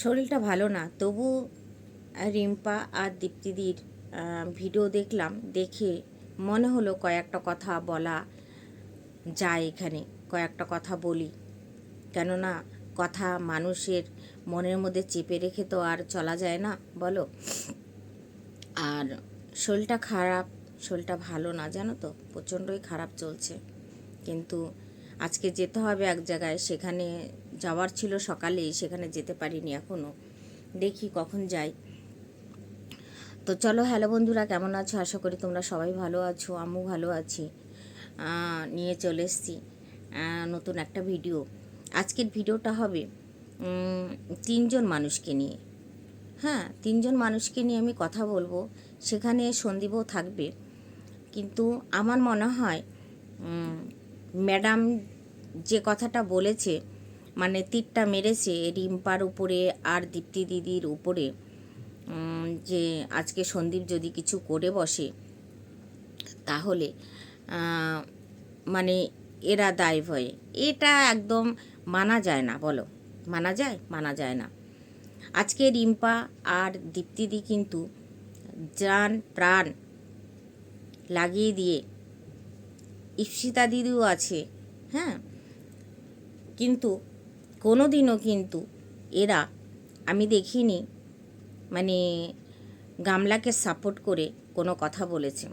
শরীরটা ভালো না, তবু রিম্পা আর দীপ্তিদির ভিডিও দেখলাম, দেখে মনে হলো কয়েকটা কথা বলা যায় এখানে, কয়েকটা কথা বলি। কেননা, কথা মানুষের মনের মধ্যে চেপে রেখে তো আর চলা যায় না, বলো? আর শরীরটা খারাপ, শরীরটা ভালো না, জানো তো? প্রচণ্ডই খারাপ চলছে। কিন্তু আজকে যেতে হবে এক জায়গায়, সেখানে যাওয়ার ছিল সকালেই সেখানে যেতে পারিনি এখনও দেখি কখন যাই। তো চলো, হ্যালো বন্ধুরা, কেমন আছো? আশা করি তোমরা সবাই ভালো আছো, আমিও ভালো আছি। নিয়ে চলে এসেছি নতুন একটা ভিডিও। আজকের ভিডিওটা হবে তিনজন মানুষকে নিয়ে। হ্যাঁ তিনজন মানুষকে নিয়ে আমি কথা বলব। সেখানে সন্দীপও থাকবে। কিন্তু আমার মনে হয় ম্যাডাম যে কথাটা বলেছে মানে তীরটা মেরেছে রিম্পার উপরে আর দীপ্তি দিদির উপরে। যে আজকে সন্দীপ যদি কিছু করে বসে, তাহলে মানে এরা দায় ভয়ে। এটা একদম মানা যায় না, বলো। মানা যায়? মানা যায় না। আজকে রিম্পা আর দীপ্তিদি কিন্তু যান প্রাণ লাগিয়ে দিয়ে ইপসিতা দিদিও আছে হ্যাঁ? কিন্তু কোনো দিনও কিন্তু এরা, আমি দেখিনি মানে গামলাকে সাপোর্ট করে কোনো কথা বলেছে।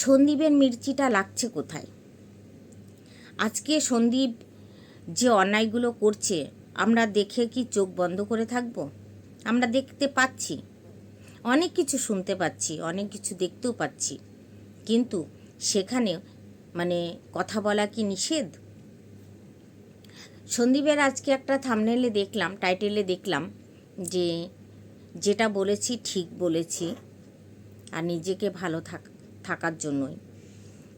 সন্দীপের মির্চিটা লাগছে কোথায়? আজকে সন্দীপ যে অন্যায়গুলো করছে, আমরা দেখে কি চোখ বন্ধ করে থাকব? আমরা দেখতে পাচ্ছি, অনেক কিছু শুনতে পাচ্ছি, অনেক কিছু দেখতেও পাচ্ছি, কিন্তু সেখানে মানে কথা বলা কি নিষেধ? সন্দীপের আজকে একটা থামনেলে দেখলাম টাইটেলে দেখলাম যে, যেটা বলেছি ঠিক বলেছি আর নিজেকে ভালো থাক, থাকার জন্যই।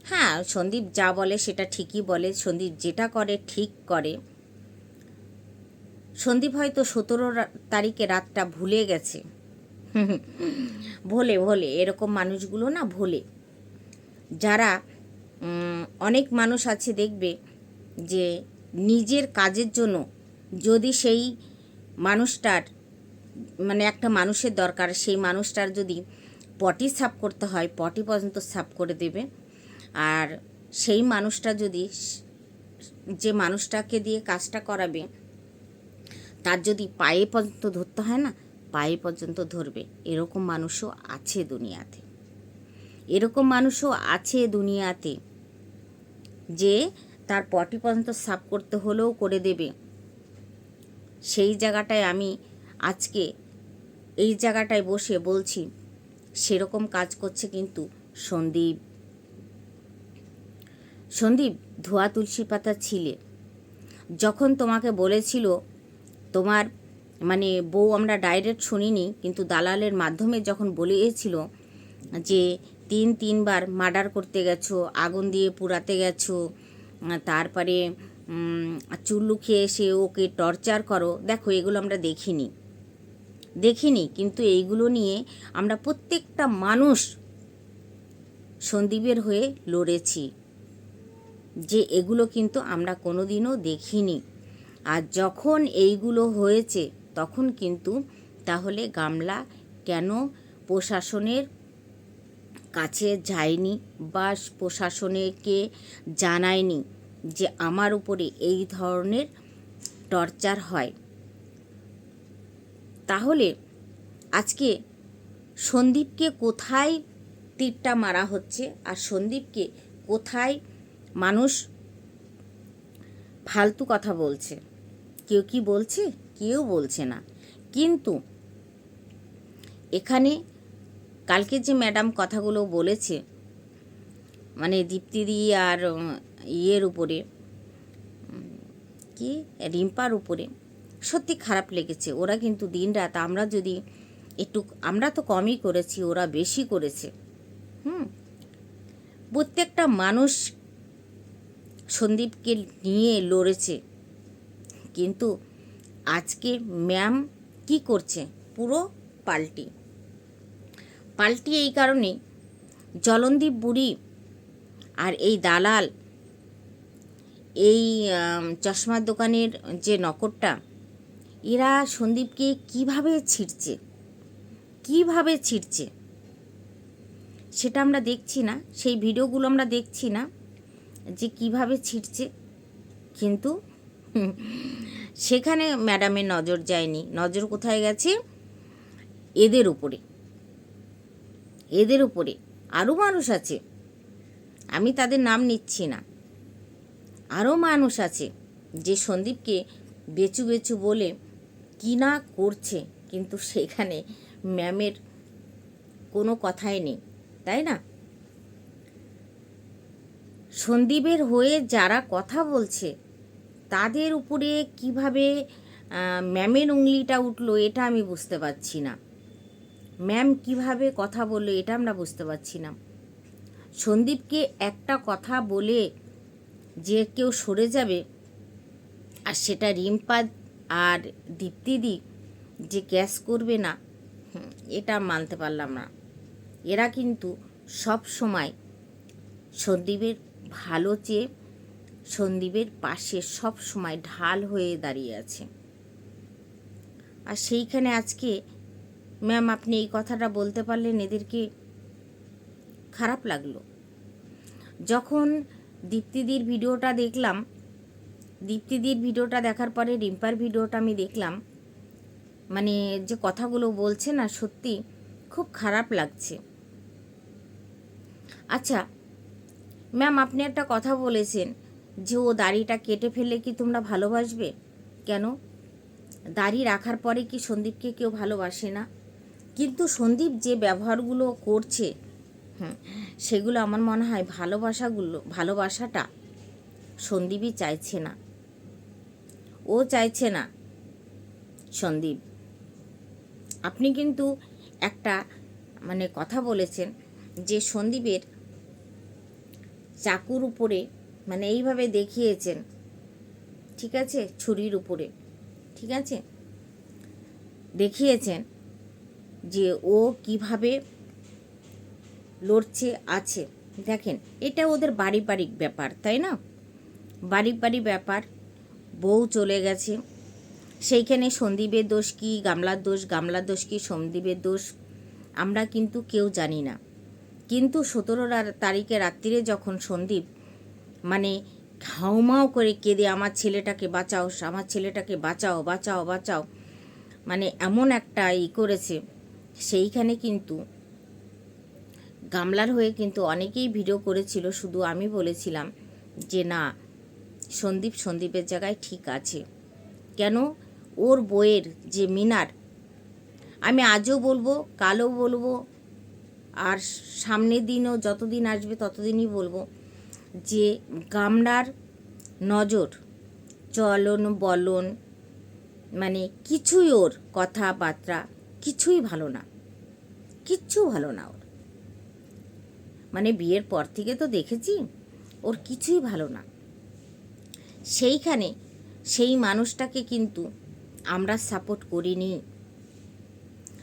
হ্যাঁ সন্দীপ যা বলে সেটা ঠিকই বলে, সন্দীপ যেটা করে ঠিক করে। সন্দীপ হয়তো সতেরো তারিখে রাতটা ভুলে গেছে। ভোলে ভোলে, এরকম মানুষগুলো না ভোলে। যারা অনেক মানুষ আছে দেখবে যে নিজের কাজের জন্য যদি সেই মানুষটার মানে একটা মানুষের দরকার, সেই মানুষটার যদি পটি সাফ করতে হয়, পটি পর্যন্ত সাফ করে দেবে। আর সেই মানুষটা যদি যে মানুষটাকে দিয়ে কাজটা করাবে, তার যদি পায়ে পর্যন্ত ধরতে হয় না, পায়ে পর্যন্ত ধরবে। এরকম মানুষও আছে দুনিয়াতে। এরকম মানুষও আছে দুনিয়াতে যে তার পটি পর্যন্ত সাফ করতে হলেও করে দেবে। সেই জায়গাটায় আমি আজকে এই জায়গাটায় বসে বলছি, সেরকম কাজ করছে কিন্তু সন্দীপ। সন্দীপ, ধোয়া তুলসী পাতা ছিলে। যখন তোমাকে বলেছিল, তোমার মানে বউ আমরা ডাইরেক্ট শুনিনি, কিন্তু দালালের মাধ্যমে যখন বলেছিল যে, তিন তিনবার মার্ডার করতে গেছো, আগুন দিয়ে পুরাতে গেছো তারপরে চুল্লু খেয়ে এসে ওকে টর্চার করো। দেখো, এগুলো আমরা দেখিনি। দেখিনি, কিন্তু এইগুলো নিয়ে আমরা প্রত্যেকটা মানুষ সন্দীপের হয়ে লড়েছি, যে এগুলো কিন্তু আমরা কোনোদিনও দেখিনি। আর যখন এইগুলো হয়েছে, তখন কিন্তু তাহলে গামলা কেন প্রশাসনের কাছে যায়নি বা প্রশাসনকে জানায়নি যে আমার উপরে এই ধরনের টর্চার হয়। তাহলে আজকে সন্দীপকে কোথায় তীরটা মারা হচ্ছে আর সন্দীপকে কোথায় মানুষ ফালতু কথা বলছে? কেউ কি বলছে? কেউ বলছে না। কিন্তু এখানে কালকে যে ম্যাডাম কথাগুলো বলেছে মানে দীপ্তিদি আর ইয়ের উপরে কি? রিম্পার উপরে, সত্যি খারাপ লেগেছে। ওরা কিন্তু দিনরাত আমরা যদি একটু, আমরা তো কমই করেছি, ওরা বেশি করেছে। হুম? প্রত্যেকটা মানুষ সন্দীপকে নিয়ে লড়েছে। কিন্তু আজকে ম্যাম কি করছে? পুরো পাল্টি। পাল্টি এই কারণে জলনদীপ বুড়ি আর এই দালাল, এই চশমার দোকানের যে নকরটা এরা সন্দীপকে কীভাবে ছিঁড়ছে? কীভাবে ছিঁড়ছে? সেটা আমরা দেখছি না, সেই ভিডিওগুলো আমরা দেখছি না, যে কীভাবে ছিঁড়ছে। কিন্তু সেখানে ম্যাডামের নজর যায়নি। নজর কোথায় গেছে? এদের উপরে। এদের উপরে আরও মানুষ আছে। আমি তাদের নাম নিচ্ছি না। আরও মানুষ আছে যে সন্দীপকে বেচু বেচু বলে কি না করছে, কিন্তু সেখানে ম্যামের কোনো কথাই নেই, তাই না? সন্দীপের হয়ে যারা কথা বলছে, তাদের উপরে কীভাবে ম্যামের উংলিটা উঠল এটা আমি বুঝতে পারছি না। ম্যাম কীভাবে কথা বলল এটা আমরা বুঝতে পারছি না। সন্দীপকে একটা কথা বলে যে কেউ সরে যাবে, আর সেটা রিম্পা আর দীপ্তিদি যে গ্যাস করবে না এটা মানতে পারলাম না। এরা কিন্তু সব সময় সন্দীপের ভালো চেয়ে সন্দীপের পাশে সব সময় ঢাল হয়ে দাঁড়িয়ে আছে। আর সেইখানে আজকে ম্যাম, আপনি এই কথাটা বলতে পারলেন, এদেরকে খারাপ লাগল। যখন দীপ্তিদির ভিডিওটা দেখলাম, দীপ্তিদির ভিডিওটা দেখার পরে রিম্পার ভিডিওটা আমি দেখলাম মানে যে কথাগুলো বলছে না, সত্যি খুব খারাপ লাগছে। আচ্ছা ম্যাম, আপনি একটা কথা বলেছেন যে ও দাড়িটা কেটে ফেললে কি তোমরা ভালোবাসবে? কেন? দাড়ি রাখার পরে কি সন্দীপকে কেউ ভালোবাসে না? কিন্তু সন্দীপ যে ব্যবহারগুলো করছে সেগুলো আমার মনে হয় ভালোবাসাগুলো, ভালোবাসাটা সন্দীপই চাইছে না। ও চাইছে না সন্দীপ। আপনি কিন্তু একটা মানে কথা বলেছেন যে সন্দীপের চাকুর উপরে মানে এইভাবে দেখিয়েছেন, ঠিক আছে? ছুরির উপরে, ঠিক আছে? দেখিয়েছেন। যে ও কীভাবে লড়ছে, আছে। দেখেন, এটা ওদের বাড়ি বাড়ির ব্যাপার, তাই না? বাড়ি বাড়ি ব্যাপার। বউ চলে গেছে। সেইখানে সন্দীপের দোষ কি, গামলার দোষ গামলার দোষ কি, সন্দীপের দোষ? আমরা কিন্তু কেউ জানি না। কিন্তু সতেরো তারিখে রাত্রিরে যখন সন্দীপ মানে হাউমাও করে কেঁদে, আমার ছেলেটাকে বাঁচাও, আমার ছেলেটাকে বাঁচাও বাঁচাও বাঁচাও মানে এমন একটা ই করেছে সেইখানে কিন্তু গামলার হয়ে কিন্তু অনেকেই ভিডিও করেছিল, শুধু আমি বলেছিলাম যে না, সন্দীপ সন্দীপের জায়গায় ঠিক আছে। কেন? ওর বইয়ের যে মিনার, আমি আজও বলব, কালও বলব, আর সামনের দিনও যতদিন আসবে ততদিনই বলব যে গামলার নজর, চলন বলন মানে কিছুই ওর কথাবার্তা কিছুই ভালো না। কিচ্ছু ভালো না ওর। মানে বিয়ের পর থেকে তো দেখেছি, ওর কিছুই ভালো না। সেইখানে সেই মানুষটাকে কিন্তু আমরা সাপোর্ট করিনি।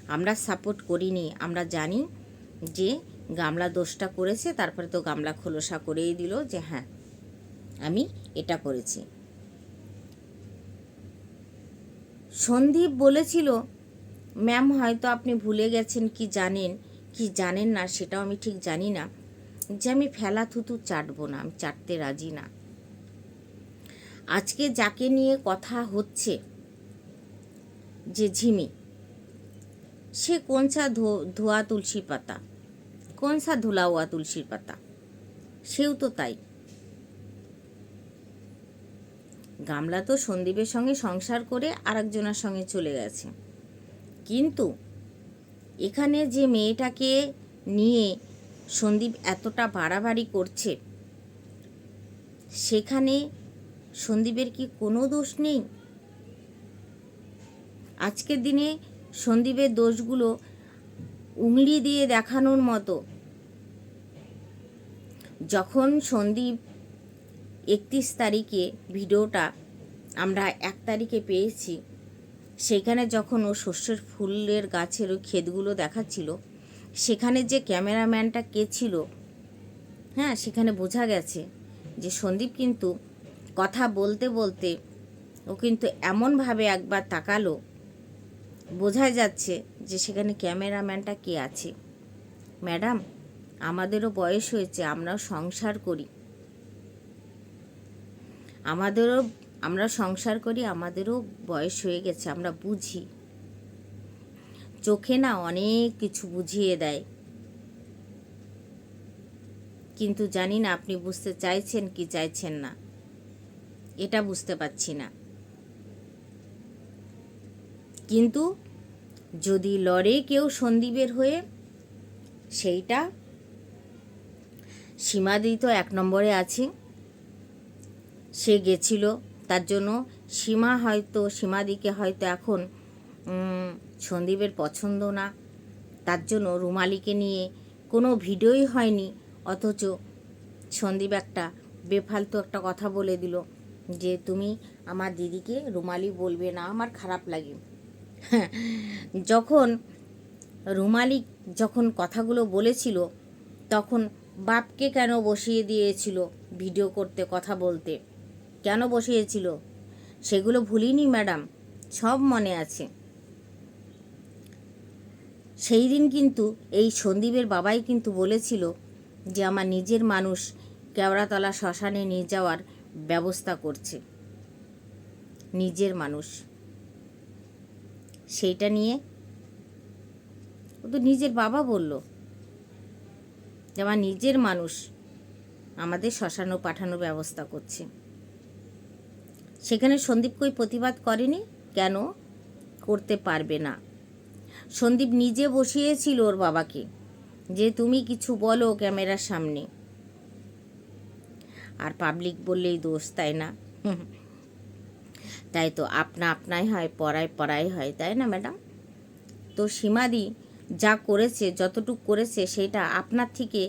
আমরা সাপোর্ট করিনি। আমরা জানি যে গামলা দোষটা করেছে, তারপরে তো গামলা খোলসা করেই দিল যে হ্যাঁ আমি এটা করেছি। সন্দীপ বলেছিল ম্যাম, হয়তো আপনি ভুলে গেছেন কি জানেন কি জানেন না সেটাও আমি ঠিক জানি না। যে আমি ফেলা থুতু চাটবো না, আমি চাটতে রাজি না। আজকে যাকে নিয়ে কথা হচ্ছে, যে ঝিমি, সে কোন সা ধোয়া তুলসী পাতা? কোন সা ধুলা তুলসীর পাতা? সেও তো তাই। গামলা তো সন্দীপের সঙ্গে সংসার করে আরেকজনের সঙ্গে চলে গেছে। কিন্তু এখানে যে মেয়েটাকে নিয়ে সন্দীপ এতটা বাড়াবাড়ি করছে, সেখানে সন্দীপের কি কোনো দোষ নেই? আজকের দিনে সন্দীপের দোষগুলো উংলি দিয়ে দেখানোর মতো। যখন সন্দীপ একত্রিশ তারিখে ভিডিওটা আমরা এক তারিখে পেয়েছি সেখানে যখন ও শস্যের ফুলের গাছের ওই ক্ষেতগুলো দেখাচ্ছিল, সেখানে যে ক্যামেরাম্যানটা কে ছিল হ্যাঁ সেখানে বোঝা গেছে যে সন্দীপ কিন্তু কথা বলতে বলতে ও কিন্তু এমনভাবে একবার তাকালো বোঝা যাচ্ছে যে সেখানে ক্যামেরাম্যানটা কে আছে। ম্যাডাম, আমাদেরও বয়স হয়েছে, আমরাও সংসার করি। আমাদেরও আমরা সংসার করি, আমাদেরও বয়স হয়ে গেছে, আমরা বুঝি। চোখে না অনেক কিছু বুঝিয়ে দেয়। কিন্তু জানি না আপনি বুঝতে চাইছেন কি চাইছেন না। এটা বুঝতে পারছি না। কিন্তু যদি লড়ে কেউ সন্দীপের হয়ে, সেইটা সীমাদি তো এক নম্বরে আছে। সে গেছিল তার জন্য সীমা হয়তো সীমাদিকে হয়তো এখন সন্দীপের পছন্দ না। তার জন্য রুমালিকে নিয়ে কোনো ভিডিওই হয়নি, অথচ সন্দীপ একটা বেফালতু একটা কথা বলে দিল যে, তুমি আমার দিদিকে রুমালি বলবে না, আমার খারাপ লাগে। যখন রুমালি যখন কথাগুলো বলেছিল, তখন বাপকে কেন বসিয়ে দিয়েছিল ভিডিও করতে, কথা বলতে? কেন বসিয়েছিল? সেগুলো ভুলিনি, ম্যাডাম। সব মনে আছে। সেই দিন কিন্তু এই সন্দীপের বাবাই কিন্তু বলেছিল যে আমার নিজের মানুষ কেওড়াতলা শ্মশানে নিয়ে যাওয়ার ব্যবস্থা করছে। নিজের মানুষ। সেইটা নিয়ে ও তো নিজের বাবা বলল যে আমার নিজের মানুষ আমাদের শ্মশানো পাঠানোর ব্যবস্থা করছে। সেখানে সন্দীপ কই প্রতিবাদ করেনি? কেন? করতে পারবে না। সন্দীপ নিজে বসিয়েছিল ওর বাবাকে যে, তুমি কিছু বলো ক্যামেরার সামনে। আর পাবলিক বললেই দোষ, তাই না? তাই তো আপনা আপনাই হয়, পড়ায় পড়াই হয়, তাই না ম্যাডাম? তো সীমাদি যা করেছে, যতটুকু করেছে, সেটা আপনার থেকে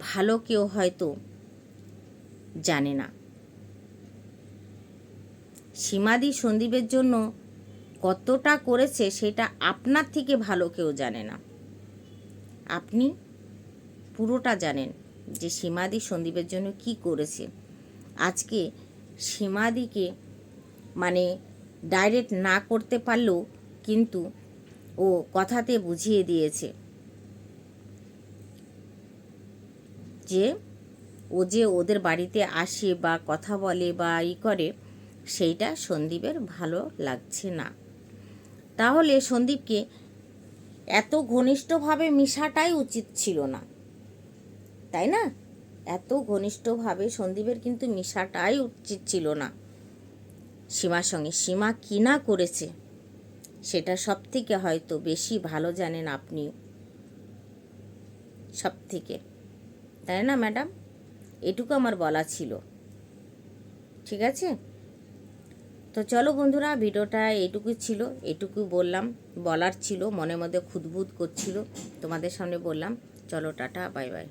ভালো কেউ হয়তো জানে না। সীমাদি সন্দীপের জন্য কতটা করেছে সেটা আপনার থেকে ভালো কেউ জানে না। আপনি পুরোটা জানেন যে সীমাদি সন্দীপের জন্য কি করেছে। আজকে সীমাদিকে মানে ডাইরেক্ট না করতে পারলেও কিন্তু ও কথাতে বুঝিয়ে দিয়েছে যে ও যে ওদের বাড়িতে আসে বা কথা বলে বা ই করে সেইটা সন্দীপের ভালো লাগছে না। তাহলে সন্দীপকে এত ঘনিষ্ঠভাবে মিশাটাই উচিত ছিল না। তাই না? এত ঘনিষ্ঠভাবে সন্দীপের কিন্তু মিশাটাই উচিত ছিল না। সীমার সঙ্গে সীমা কি না করেছে, সেটা সব থেকে হয়তো বেশি ভালো জানেন আপনি সব থেকে তাই না, ম্যাডাম? এটুকু আমার বলা ছিল। ঠিক আছে? তো চলো বন্ধুরা, ভিডিওটা এইটুকুই ছিল এটুকু বললাম। বলার ছিল, মনের মধ্যে খুদবুদ করছিল, তোমাদের সামনে বললাম। চলো, টাটা, বাই বাই।